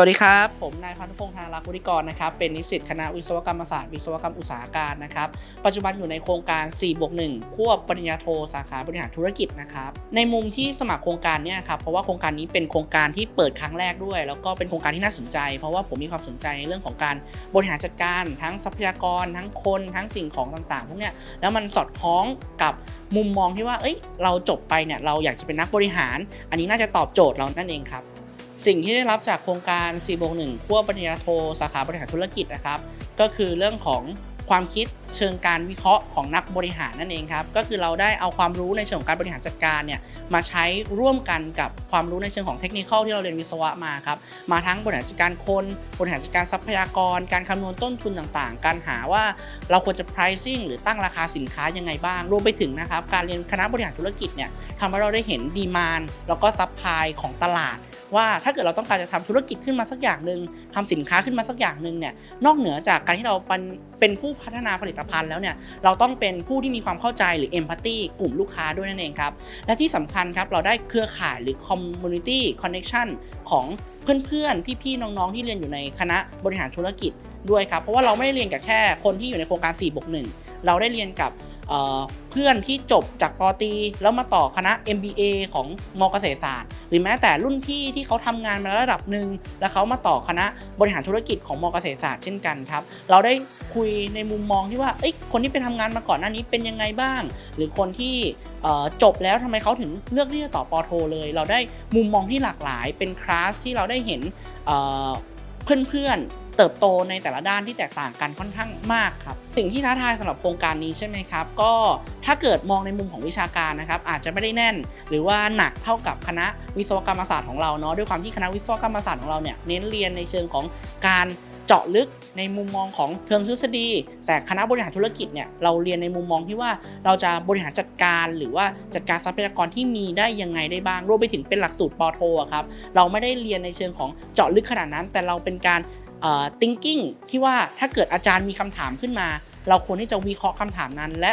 วัสดีครับ ผมนายพันธุพงษ์ธนารักวุฒิกรนะครับเป็นนิสิตคณะวิศวกรรมศาสตร์วิศวกรรมอุตสาหการนะครับปัจจุบันอยู่ในโครงการ4บวก1ควบปริญญาโทสาขาบริหารธุรกิจนะครับในมุมที่สมัครโครงการเนี่ยครับเพราะว่าโครงการนี้เป็นโครงการที่เปิดครั้งแรกด้วย แล้วก็เป็นโครงการที่น่าสนใจ เพราะว่าผมมีความสนใจในเรื่องของการบริหารจัดการทั้งทรัพยากร ทั้งคนทั้งสิ่งของต่างๆพวกเนี้ยแล้วมันสอดคล้องกับมุมมองที่ว่าเอ้ยเราจบไปเนี่ยเราอยากจะเป็นนักบริหาร อันนี้น่าจะตอบโจทย์เรานั่นเองครับ สิ่งที่ได้รับจากโครงการ4บวก1ขั้วปริญญาโทสาขาบริหารธุรกิจนะครับ ก็คือเรื่องของความคิดเชิงการวิเคราะห์ของนักบริหารนั่นเองครับ ก็คือเราได้เอาความรู้ในเชิงของการบริหารจัดการเนี่ยมาใช้ร่วมกันกับความรู้ในเชิงของเทคนิคที่เราเรียนวิศวะมาครับ มาทั้งบริหารจัดการคน บริหารจัดการทรัพยากร การคำนวณต้นทุนต่างๆ การหาว่าเราควรจะ pricing หรือตั้งราคาสินค้ายังไงบ้าง รวมไปถึงนะครับ การเรียนคณะบริหารธุรกิจเนี่ยทำให้เราได้เห็นดีมานแล้วก็ซัพพลายของตลาด ว่าถ้าเกิดเราต้องการจะทำธุรกิจขึ้นมาสักอย่างหนึ่งทำสินค้าขึ้นมาสักอย่างหนึ่งเนี่ยนอกเหนือจากการที่เราเป็นผู้พัฒนาผลิตภัณฑ์แล้วเนี่ยเราต้องเป็นผู้ที่มีความเข้าใจหรือเอมพัตตีกลุ่มลูกค้าด้วยนั่นเองครับและที่สำคัญครับเราได้เครือข่ายหรือ community connection ของเพื่อนๆ พี่ๆ น้องๆ ที่เรียนอยู่ในคณะบริหารธุรกิจด้วยครับ เพราะว่าเราไม่ได้เรียนกับแค่คนที่อยู่ในโครงการ4บวก1เราได้เรียนกับ เเพื่อนที่จบจากปอตี แล้วมาต่อคณะ MBA ของมเกษตรศาสตร์ หรือแม้แต่รุ่นพี่ที่เขาทำงานมาระดับหนึ่งแล้วเขามาต่อคณะบริหารธุรกิจของมเกษตรศาสตร์เช่นกันครับ เราได้คุยในมุมมองที่ว่าเอ้ยคนที่ไปทำงานมาก่อนหน้านี้เป็นยังไงบ้าง หรือคนที่จบแล้วทำไมเขาถึงเลือกที่จะต่อปอโทเลย เราได้มุมมองที่หลากหลายเป็นคลาสที่เราได้เห็น เพื่อนๆเติบโตในแต่ละด้านที่แตกต่างกันค่อนข้างมากครับสิ่งที่ท้าทายสำหรับโครงการนี้ใช่ไหมครับ ก็ถ้าเกิดมองในมุมของวิชาการนะครับอาจจะไม่ได้แน่น หรือว่าหนักเท่ากับคณะวิศวกรรมศาสตร์ของเราเนาะด้วยความที่คณะวิศวกรรมศาสตร์ของเราเนี่ยเน้นเรียนในเชิงของการ เจาะลึกในมุมมองของเชิงทฤษฎี แต่คณะบริหารธุรกิจเนี่ยเราเรียนในมุมมองที่ว่าเราจะบริหารจัดการหรือว่าจัดการทรัพยากรที่มีได้ยังไงได้บ้างรวมไปถึงเป็นหลักสูตรปอโทอะครับเราไม่ได้เรียนในเชิงของเจาะลึกขนาดนั้น แต่เราเป็นการ thinking ที่ว่าถ้าเกิดอาจารย์มีคำถามขึ้นมา เราควรที่จะวิเคราะห์คำถามนั้น และ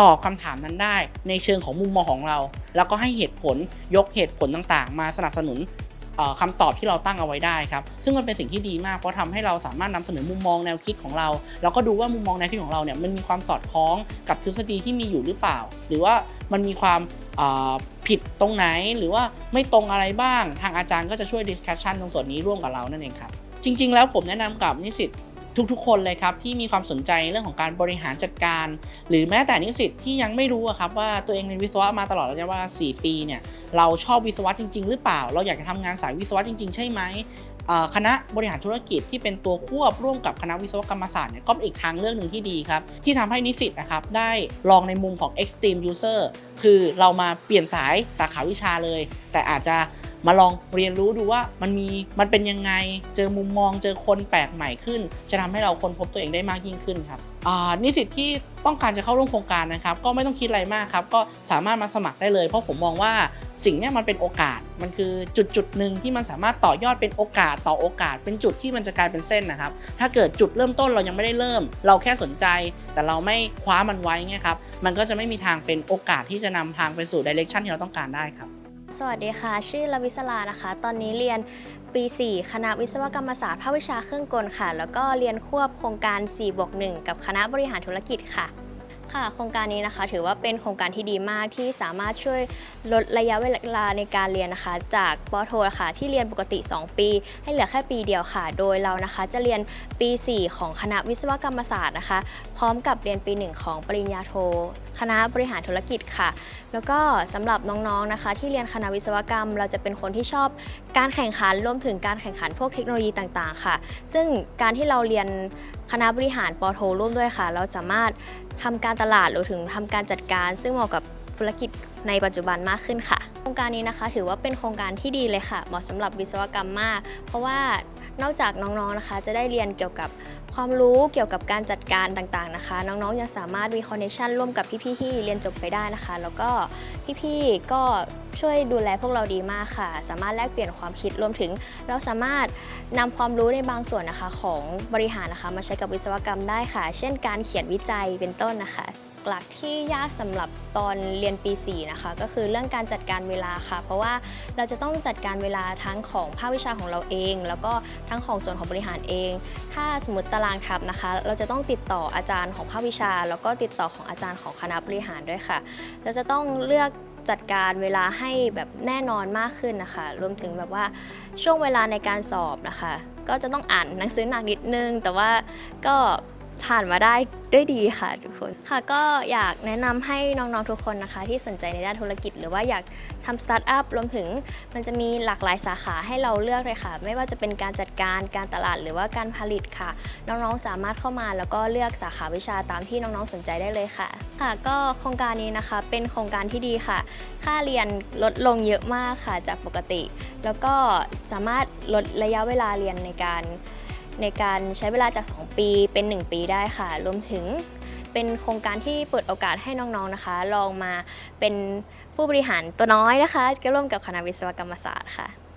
ตอบคำถามนั้นได้ในเชิงของมุมมองของเรา แล้วก็ให้เหตุผลยกเหตุผลต่างๆ มาสนับสนุน คำตอบที่เราตั้งเอาไว้ได้ครับ ซึ่งมันเป็นสิ่งที่ดีมากเพราะทำให้เราสามารถนำเสนอมุมมองแนวคิดของเรา แล้วก็ดูว่ามุมมองแนวคิดของเราเนี่ยมันมีความสอดคล้องกับทฤษฎีที่มีอยู่หรือเปล่า หรือว่ามันมีความผิดตรงไหนหรือว่าไม่ตรงอะไรบ้าง ทางอาจารย์ก็จะช่วยดิสคัชชันตรงส่วนนี้ร่วมกับเรานั่นเองครับจริง ๆ แล้วผมแนะนำกับนิสิต ทุกๆ คนเลยครับที่มีความสนใจเรื่องของการบริหารจัดการ หรือแม้แต่นิสิตที่ยังไม่รู้อะครับว่าตัวเองเรียนวิศวะมาตลอดระยะเวลา4 ปีเนี่ยเราชอบวิศวะจริง ๆ หรือเปล่า เราอยากจะทำงานสายวิศวะจริง ๆ ใช่ไหมคณะบริหารธุรกิจที่เป็นตัวควบร่วมกับคณะวิศวกรรมศาสตร์เนี่ยก็เป็นอีกทางเลือกหนึ่งที่ดีครับ ที่ทำให้นิสิตนะครับได้ลองในมุมของ extreme user คือเรามาเปลี่ยนสายสาขาวิชาเลย แต่อาจจะ มาลองเรียนรู้ดูว่ามันมีมันเป็นยังไงเจอมุมมองเจอคนแปลกใหม่ขึ้น จะทำให้เราค้นพบตัวเองได้มากยิ่งขึ้นครับนิสิตที่ต้องการจะเข้าร่วมโครงการนะครับ ก็ไม่ต้องคิดอะไรมากครับก็สามารถมาสมัครได้เลย เพราะผมมองว่าสิ่งนี้มันเป็นโอกาส มันคือจุดจุดหนึ่งที่มันสามารถต่อยอดเป็นโอกาสต่อโอกาส เป็นจุดที่มันจะกลายเป็นเส้นนะครับ ถ้าเกิดจุดเริ่มต้นเรายังไม่ได้เริ่ม เราแค่สนใจ แต่เราไม่คว้ามันไว้เงี้ยครับ มันก็จะไม่มีทางเป็นโอกาสที่จะนำทางไปสู่ดิเรกชันที่เราต้องการได้ครับ สวัสดีค่ะ ชื่อลวิศลานะคะ ตอนนี้เรียนปี 4 คณะวิศวกรรมศาสตร์ภาควิชาเครื่องกลค่ะ แล้วก็เรียนควบโครงการ4บวก1กับคณะบริหารธุรกิจค่ะ ค่ะโครงการนี้นะคะถือว่าเป็นโครงการที่ดีมากที่สามารถช่วยลดระยะเวลาในการเรียนนะคะ จากปอโทค่ะที่เรียนปกติ 2 ปี ให้เหลือแค่ปีเดียวค่ะ โดยเรานะคะจะเรียนปี 4 ของคณะวิศวกรรมศาสตร์นะคะ พร้อมกับเรียนปี 1 ของปริญญาโท คณะบริหารธุรกิจค่ะ แล้วก็สำหรับน้องๆนะคะ ที่เรียนคณะวิศวกรรม เราจะเป็นคนที่ชอบการแข่งขันรวมถึงการแข่งขันพวกเทคโนโลยีต่างๆ ค่ะ ซึ่งการที่เราเรียน ณะบริหารปอโทร่วมด้วยค่ะ เราสามารถทำการตลาดหรือถึงทำการจัดการ ซึ่งเหมาะกับธุรกิจในปัจจุบันมากขึ้นค่ะ โครงการนี้นะคะ ถือว่าเป็นโครงการที่ดีเลยค่ะ เหมาะสำหรับวิศวกรรมมาก เพราะว่า นอกจากน้องๆนะคะจะได้เรียนเกี่ยวกับความรู้เกี่ยวกับการจัดการต่างๆนะคะ น้องๆยังสามารถมีคอนเนคชันร่วมกับพี่ๆที่เรียนจบไปได้นะคะ แล้วก็พี่ๆก็ช่วยดูแลพวกเราดีมากค่ะ สามารถแลกเปลี่ยนความคิดรวมถึง เราสามารถนำความรู้ในบางส่วนนะคะของบริหารนะคะ มาใช้กับวิศวกรรมได้ค่ะ เช่นการเขียนวิจัยเป็นต้นนะคะ หลักๆ ที่ยากสำหรับตอนเรียนปี 4 นะคะ ก็คือเรื่องการจัดการเวลาค่ะ เพราะว่าเราจะต้องจัดการเวลาทั้งของภาควิชาของเราเอง แล้วก็ทั้งของส่วนของบริหารเอง ถ้าสมมติตารางทับนะคะ เราจะต้องติดต่ออาจารย์ของภาควิชา แล้วก็ติดต่อของอาจารย์ของคณะบริหารด้วยค่ะ เราจะต้องเลือกจัดการเวลาให้แบบแน่นอนมากขึ้นนะคะ รวมถึงแบบว่าช่วงเวลาในการสอบนะคะ ก็จะต้องอ่านหนังสือหนักนิดนึง แต่ว่าก็ ผ่านมาได้ด้วยดีค่ะทุกคนค่ะ ก็อยากแนะนำให้น้องๆทุกคนนะคะ ที่สนใจในด้านธุรกิจ หรือว่าอยากทำสตาร์ทอัพรวมถึงมันจะมีหลากหลายสาขาให้เราเลือกเลยค่ะ ไม่ว่าจะเป็นการจัดการการตลาดหรือว่าการผลิตค่ะ น้องๆสามารถเข้ามาแล้วก็เลือกสาขาวิชาตามที่น้องๆสนใจได้เลยค่ะ ค่ะ ก็โครงการนี้นะคะ เป็นโครงการที่ดีค่ะ ค่าเรียนลดลงเยอะมากค่ะจากปกติ แล้วก็สามารถลดระยะเวลาเรียนในการ ในการใช้เวลาจาก 2 ปีเป็น 1 ปีได้ค่ะ รวมถึงเป็นโครงการที่เปิดโอกาสให้น้องๆนะคะ ลองมาเป็นผู้บริหารตัวน้อยนะคะ ก็ร่วมกับคณะวิศวกรรมศาสตร์ค่ะ